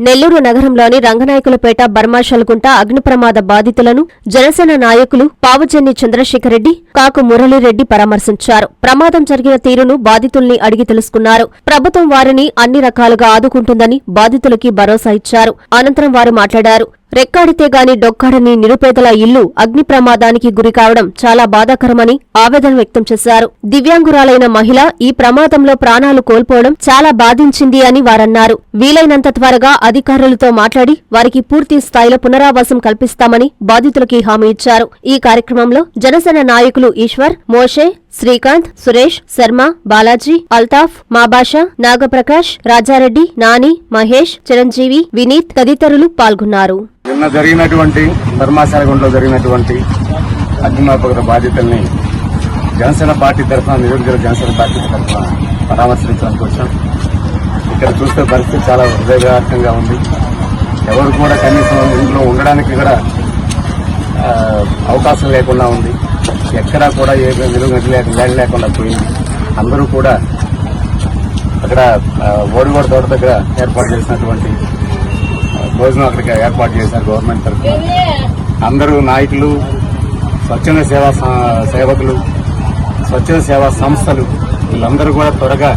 నెల్లూరు నగరంలోని రంగనాయకులపేట బర్మాషల్గుంట అగ్ని ప్రమాద బాధితులను జనసేన నాయకులు పావుజెన్ని చంద్రశేఖరరెడ్డి కాకు మురళీరెడ్డి పరామర్శించారు. ప్రమాదం జరిగిన తీరును బాధితుల్ని అడిగి తెలుసుకున్నారు. ప్రభుత్వం వారిని అన్ని రకాలుగా ఆదుకుంటుందని బాధితులకి భరోసా ఇచ్చారు. అనంతరం వారు మాట్లాడారు. రెక్కాడితే గాని డొక్కాడని నిరుపేదల ఇల్లు అగ్ని ప్రమాదానికి గురికావడం చాలా బాధాకరమని ఆవేదన వ్యక్తం చేశారు. దివ్యాంగురాలైన మహిళ ఈ ప్రమాదంలో ప్రాణాలు కోల్పోవడం చాలా బాధించింది అని వారన్నారు. వీలైనంత త్వరగా అధికారులతో మాట్లాడి వారికి పూర్తి స్థాయిలో పునరావాసం కల్పిస్తామని బాధితులకి హామీ ఇచ్చారు. ఈ కార్యక్రమంలో జనసేన నాయకులు ఈశ్వర్ మోషే శ్రీకాంత్ సురేష్ శర్మ బాలాజీ అల్తాఫ్ మాబాషా నాగప్రకాష్ రాజారెడ్డి నాని మహేష్ చిరంజీవి వినీత్ తదితరులు పాల్గొన్నారు. నిన్న జరిగినటువంటి ధర్మాశాలగుండలో జరిగినటువంటి అగ్నిమాపక బాధ్యతల్ని జనసేన పార్టీ తరఫున నిరుద్యోగ జనసేన పార్టీ తరఫున పరామర్శించడానికి వచ్చాం. ఇక్కడ చూస్తే పరిస్థితి చాలా హృదయఘాతకంగా ఉంది. ఎవరు కూడా కనీసం ఇంట్లో ఉండడానికి కూడా అవకాశం లేకుండా ఉంది. ఎక్కడా కూడా ఏ విలువ లేక లేక లేకుండా పోయింది. అందరూ కూడా అక్కడ ఓడిగోడ తోట దగ్గర ఏర్పాటు చేసినటువంటి భోజనం అక్కడికి ఏర్పాటు చేశారు గవర్నమెంట్ తరఫున. అందరూ నాయకులు స్వచ్ఛంద సేవా సేవకులు స్వచ్ఛంద సేవా సంస్థలు వీళ్ళందరూ కూడా త్వరగా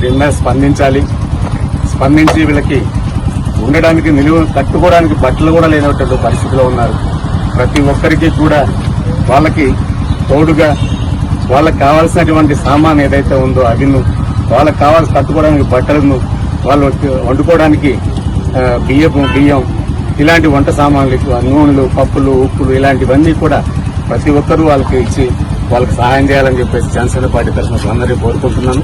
దీని మీద స్పందించాలి. స్పందించి వీళ్ళకి ఉండడానికి నిలువ కట్టుకోవడానికి బట్టలు కూడా లేనటువంటి పరిస్థితిలో ఉన్నారు. ప్రతి ఒక్కరికి కూడా వాళ్ళకి తోడుగా వాళ్ళకి కావాల్సినటువంటి సామాన్ ఏదైతే ఉందో అవిను వాళ్ళకి కావాల్సి కట్టుకోవడానికి బట్టలను వాళ్ళు వండుకోవడానికి బియ్యపు బియ్యం ఇలాంటి వంట సామాన్లు నూనెలు పప్పులు ఉప్పులు ఇలాంటివన్నీ కూడా ప్రతి ఒక్కరూ వాళ్ళకి ఇచ్చి వాళ్ళకి సహాయం చేయాలని చెప్పేసి జనసేన పార్టీ తరఫున అందరినీ కోరుకుంటున్నాను.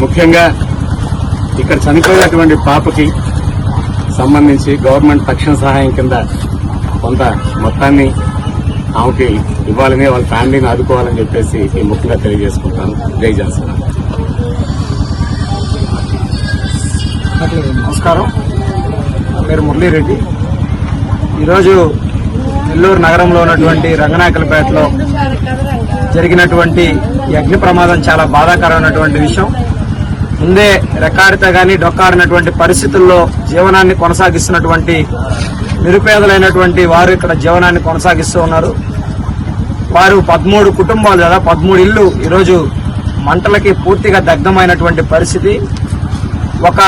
ముఖ్యంగా ఇక్కడ చనిపోయినటువంటి పాపకి సంబంధించి గవర్నమెంట్ తక్షణ సహాయం కింద కొంత మొత్తాన్ని ఆమెకి ఇవ్వాలని వాళ్ళ ఫ్యామిలీని ఆదుకోవాలని చెప్పేసి ఈ ముఖ్యంగా తెలియజేసుకుంటాను. జై జాన్సన్. నమస్కారం. పేరు మురళీరెడ్డి. ఈరోజు నెల్లూరు నగరంలో ఉన్నటువంటి రంగనాయకులపేటలో జరిగినటువంటి ఈ అగ్ని ప్రమాదం చాలా బాధాకరమైనటువంటి విషయం. ముందే రెక్కాడితే కానీ డొక్కాడినటువంటి పరిస్థితుల్లో జీవనాన్ని కొనసాగిస్తున్నటువంటి నిరుపేదలైనటువంటి వారు ఇక్కడ జీవనాన్ని కొనసాగిస్తూ ఉన్నారు. వారు పదమూడు కుటుంబాలు కదా పదమూడు ఇల్లు ఈరోజు మంటలకి పూర్తిగా దగ్ధమైనటువంటి పరిస్థితి. ఒక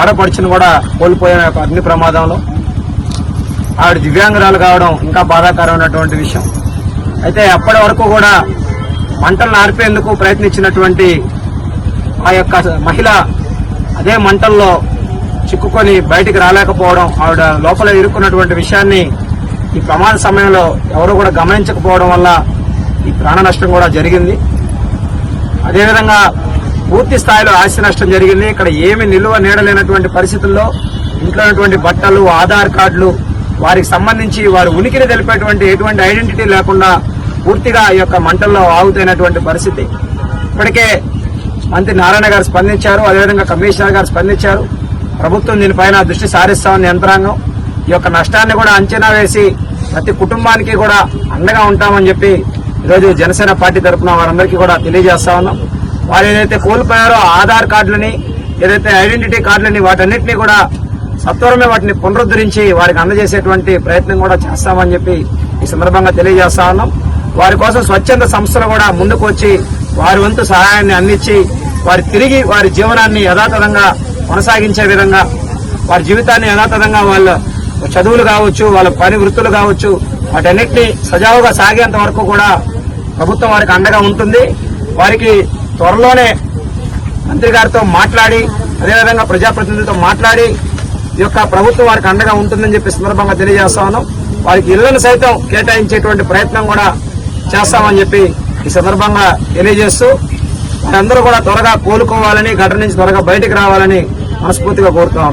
ఆడపడుచును కూడా కోల్పోయిన అగ్ని ప్రమాదంలో. ఆవిడ దివ్యాంగురాలు కావడం ఇంకా బాధాకరమైనటువంటి విషయం. అయితే అప్పటి వరకు కూడా మంటలను ఆర్పేందుకు ప్రయత్నించినటువంటి ఆ యొక్క మహిళ అదే మంటల్లో చిక్కుకొని బయటికి రాలేకపోవడం ఆవిడ లోపల ఇరుక్కున్నటువంటి విషయాన్ని ఈ ప్రమాద సమయంలో ఎవరు కూడా గమనించకపోవడం వల్ల ఈ ప్రాణ నష్టం కూడా జరిగింది. అదేవిధంగా పూర్తి స్థాయిలో ఆస్తి నష్టం జరిగింది. ఇక్కడ ఏమి నిలువ నీడలేనటువంటి పరిస్థితుల్లో ఇంట్లో ఉన్నటువంటి బట్టలు ఆధార్ కార్డులు వారికి సంబంధించి వారి ఉనికిని తెలిపేటువంటి ఎటువంటి ఐడెంటిటీ లేకుండా పూర్తిగా ఈ యొక్క మంటల్లో ఆగుతైనటువంటి పరిస్థితి. ఇప్పటికే మంత్రి నారాయణ గారు స్పందించారు. అదేవిధంగా కమిషనర్ గారు స్పందించారు. ప్రభుత్వం దీనిపైన దృష్టి సారిస్తామని యంత్రాంగం. ఈ యొక్క నష్టాన్ని కూడా అంచనా వేసి ప్రతి కుటుంబానికి కూడా అండగా ఉంటామని చెప్పి ఈరోజు జనసేన పార్టీ తరఫున వారందరికీ కూడా తెలియజేస్తా ఉన్నాం. వారు ఏదైతే కోల్పోయారో ఆధార్ కార్డులని ఏదైతే ఐడెంటిటీ కార్డులని వాటన్నిటిని కూడా సత్వరమే వాటిని పునరుద్ధరించి వారికి అందజేసేటువంటి ప్రయత్నం కూడా చేస్తామని చెప్పి ఈ సందర్భంగా తెలియజేస్తా ఉన్నాం. వారి కోసం స్వచ్ఛంద సంస్థలు కూడా ముందుకు వచ్చి వారి వంతు సహాయాన్ని అందించి వారి తిరిగి వారి జీవనాన్ని యథాతథంగా కొనసాగించే విధంగా వారి జీవితాన్ని యథాతథంగా వాళ్ళ చదువులు కావచ్చు వాళ్ళ పని వృత్తులు కావచ్చు వాటన్నిటిని సజావుగా సాగేంత వరకు కూడా ప్రభుత్వం వారికి అండగా ఉంటుంది. వారికి త్వరలోనే మంత్రి గారితో మాట్లాడి అదేవిధంగా ప్రజాప్రతినిధులతో మాట్లాడి ఈ యొక్క ప్రభుత్వం వారికి అండగా ఉంటుందని చెప్పి సందర్భంగా తెలియజేస్తాను. వారికి ఇళ్ళను సైతం కేటాయించేటువంటి ప్రయత్నం కూడా చేస్తామని చెప్పి ఈ సందర్భంగా తెలియజేస్తూ వారందరూ కూడా త్వరగా కోలుకోవాలని ఘటన నుంచి త్వరగా బయటికి రావాలని మనస్ఫూర్తిగా కోరుతా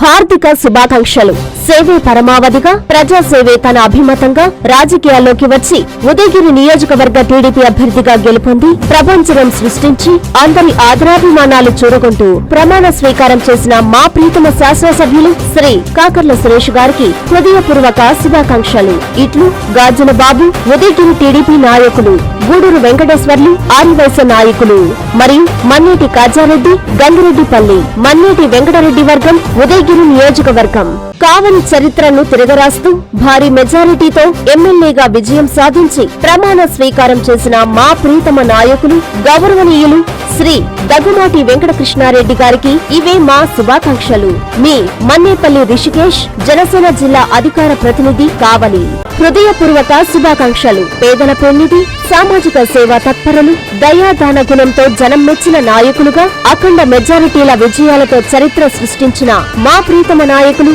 హార్దిక శుభాకాంక్షలు. సేవే పరమావధిగా ప్రజాసేవే తన అభిమతంగా రాజకీయాల్లోకి వచ్చి ఉదయగిరి నియోజకవర్గ టీడీపీ అభ్యర్థిగా గెలుపొంది ప్రపంచం సృష్టించి అందరి ఆదరాభిమానాలు చూరగొంటూ ప్రమాణ స్వీకారం చేసిన మా ప్రీతమ శాసనసభ్యులు శ్రీ కాకర్ల సురేష్ గారికి హృదయపూర్వక శుభాకాంక్షలు. ఇట్లు గాజుల బాబు ఉదయగిరి టీడీపీ నాయకులు గూడూరు వెంకటేశ్వర్లు ఆదివైశ్య నాయకులు. మరియు మన్నేటి కాజారెడ్డి గంగిరెడ్డిపల్లి మన్నేటి వెంకటరెడ్డి వర్గం ఉదయగిరి నియోజకవర్గం. కావలి చరిత్రను తిరగరాస్తూ భారీ మెజారిటీతో ఎమ్మెల్యేగా విజయం సాధించి ప్రమాణ స్వీకారం చేసిన మా ప్రీతమ నాయకులు గౌరవనీయులు శ్రీ దగ్గుమాటి వెంకటకృష్ణారెడ్డి గారికి ఇవే మా శుభాకాంక్షలు. మీ మన్నేపల్లి రిషికేష్ జనసేన జిల్లా అధికార ప్రతినిధి కావలి. హృదయపూర్వక శుభాకాంక్షలు. పేదల పెన్నిధి సామాజిక సేవా తత్పరులు దయాదాన గుణంతో జనం మెచ్చిన నాయకులుగా అఖండ మెజారిటీల విజయాలతో చరిత్ర సృష్టించిన మా ప్రీతమ నాయకులు